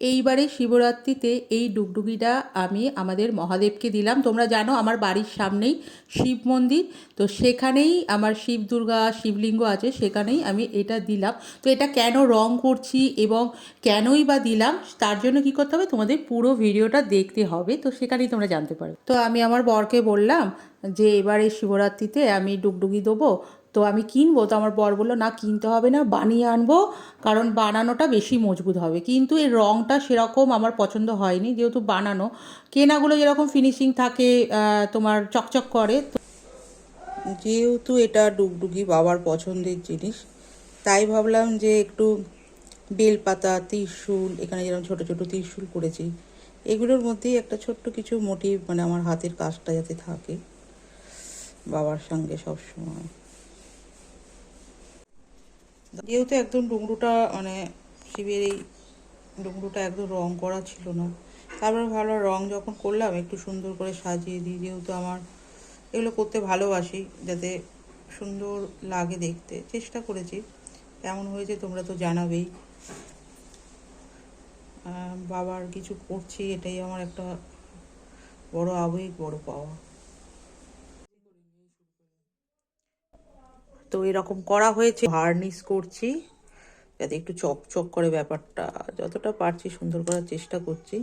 এইবারে শিবরাত্রিতে এই ডুগডুগিটা আমি আমাদের মহাদেবকে দিলাম। তোমরা জানো আমার বাড়ির সামনেই শিব মন্দির, তো সেখানেই আমার শিব দুর্গা, শিবলিঙ্গ আছে, সেখানেই আমি এটা দিলাম। তো এটা কেন রং করছি এবং কেনই বা দিলাম, তার জন্য কি করতে হবে? তোমাদের পুরো ভিডিওটা দেখতে হবে, তো সেখানেই তোমরা জানতে পারো তো আমি আমার বরকে বললাম যে, এবারে শিবরাত্রিতে আমি ডুগডুগি দেবো তো আমি কিনবো? তো আমার বর বলল, না, কিনতে হবে না, বানিয়ে আনব, কারণ বানানোটা বেশি মজবুত হবে। কিন্তু এর রঙটা সেরকম আমার পছন্দ হয়নি, যেহেতু বানানো। কেনাগুলো যেরকম ফিনিশিং থাকে তোমার চকচক করে যেহেতু এটা ডুগডুগি বাবার পছন্দের জিনিস, তাই ভাবলাম যে একটু বেলপাতা, ত্রিশূল, এখানে যেরকম ছোট ছোট ত্রিশূল করেছি, এগুলোর মধ্যেই একটা ছোট্ট কিছু মোটিভ মানে আমার হাতের কাজটা যাতে থাকে বাবার সঙ্গে সব সময় যেহেতু একদম ডুমরুটা মানে শিবের এই ডুমরুটা একদম রং করা ছিল না। তারপরে ভালো রং যখন করলাম, একটু সুন্দর করে সাজিয়ে দিই যেহেতু আমার এগুলো করতে ভালোবাসি, যাতে সুন্দর লাগে দেখতে, চেষ্টা করেছি। কেমন হয়েছে তোমরা তো জানাবেই। বাবার কিছু করছি, এটাই আমার একটা বড় আবেগ, বড় পাওয়া। তো এরকম করা হয়েছে। ভার্নিশ করছি। যাতে একটু চকচক করে ব্যাপারটা, যতটা পারছি সুন্দর করার চেষ্টা করছি।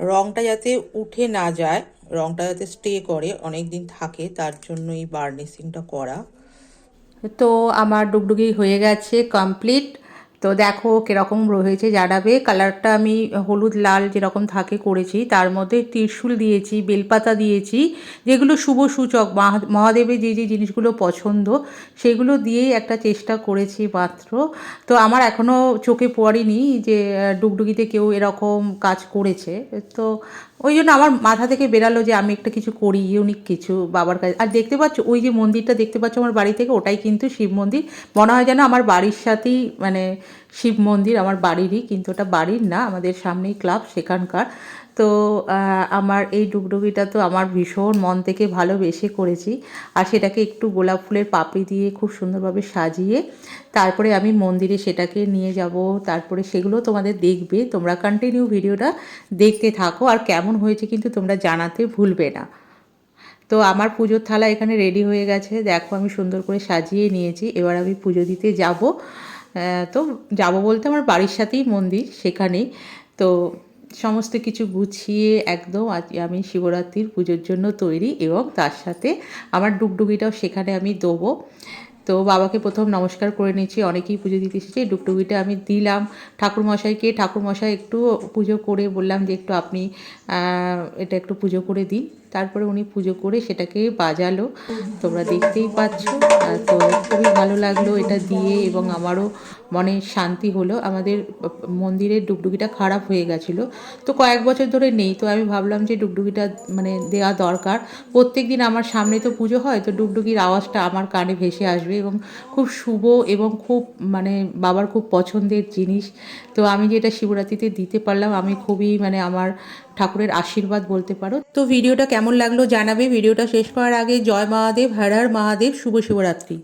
রংটা যাতে উঠে না যায়, রংটা যাতে স্টে করে অনেক দিন থাকে, তার জন্য এই বার্নিশিংটা করা। তো আমার ডুগডুগি হয়ে গেছে কমপ্লিট তো দেখো কীরকম রয়েছে, জানাবে। কালারটা আমি হলুদ, লাল যেরকম থাকে করেছি। তার মধ্যে ত্রিশূল দিয়েছি, বেলপাতা দিয়েছি, যেগুলো শুভ সূচক। মহাদেবের যে যে জিনিসগুলো পছন্দ, সেগুলো দিয়েই একটা চেষ্টা করেছি মাত্র। তো আমার এখনও চোখে পড়েনি যে, ডুগডুগিতে কেউ এরকম কাজ করেছে। তো ওই জন্য আমার মাথা থেকে বেরালো যে, আমি একটা কিছু করি ইউনিক কিছু বাবার কাছে। আর দেখতে পাচ্ছ, ওই যে মন্দিরটা দেখতে পাচ্ছ আমার বাড়ি থেকে, ওটাই কিন্তু শিব মন্দির। মনে হয় যেন আমার বাড়ির সাথেই মানে শিব মন্দির আমার বাড়িরই, কিন্তু ওটা বাড়ির না, আমাদের সামনেই ক্লাব সেখানকার। তো আমার এই ডুগডুগিটা তো আমার ভীষণ মন থেকে ভালোবেসে করেছি। আর সেটাকে একটু গোলাপ ফুলের পাপড়ি দিয়ে খুব সুন্দরভাবে সাজিয়ে, তারপরে আমি মন্দিরে সেটাকে নিয়ে যাব। তারপরে সেগুলো তোমাদের দেখবে। তোমরা কন্টিনিউ ভিডিওটা দেখতে থাকো। আর কেমন হয়েছে কিন্তু তোমরা জানাতে ভুলবে না। তো, আমার পুজোর থালা এখানে রেডি হয়ে গেছে। দেখো, আমি সুন্দর করে সাজিয়ে নিয়েছি। এবার আমি পুজো দিতে যাব। তো যাব বলতে আমার বাড়ির সাথেই মন্দির সেখানেই। তো সমস্ত কিছু গুছিয়ে একদম আজ আমি শিবরাত্রির পুজোর জন্য তৈরি এবং তার সাথে আমার ডুগডুগিটাও সেখানে আমি দেবো। তো বাবাকে প্রথম নমস্কার করে নিয়েছি, অনেকেই পুজো দিতে এসেছে ডুগডুগিটা আমি দিলাম। ঠাকুরমশাইকে ঠাকুরমশাই একটু পুজো করে বললাম যে একটু আপনি এটা একটু পুজো করে দিন। তারপরে উনি পুজো করে সেটাকে বাজালো। তোমরা দেখতেই পাচ্ছ। তো খুবই ভালো লাগল এটা দিয়ে এবং আমারও মনে শান্তি হলো। আমাদের মন্দিরের ডুগডুগিটা খারাপ হয়ে গেছিল। তো কয়েক বছর ধরে নেই। তো আমি ভাবলাম যে ডুগডুগিটা মানে দেওয়া দরকার। প্রত্যেক দিন আমার সামনে তো পুজো হয়, তো ডুগডুগির আওয়াজটা আমার কানে ভেসে আসবে এবং খুব শুভ এবং খুব মানে বাবার খুব পছন্দের জিনিস। তো আমি যেটা শিবরাত্রিতে দিতে পারলাম, আমি খুবই মানে আমার ঠাকুরের আশীর্বাদ বলতে পারো। তো ভিডিওটা কেমন লাগল জানাবে। ভিডিওটা শেষ করার আগে জয় মহাদেব, হর হর মহাদেব, শুভ শিবরাত্রি।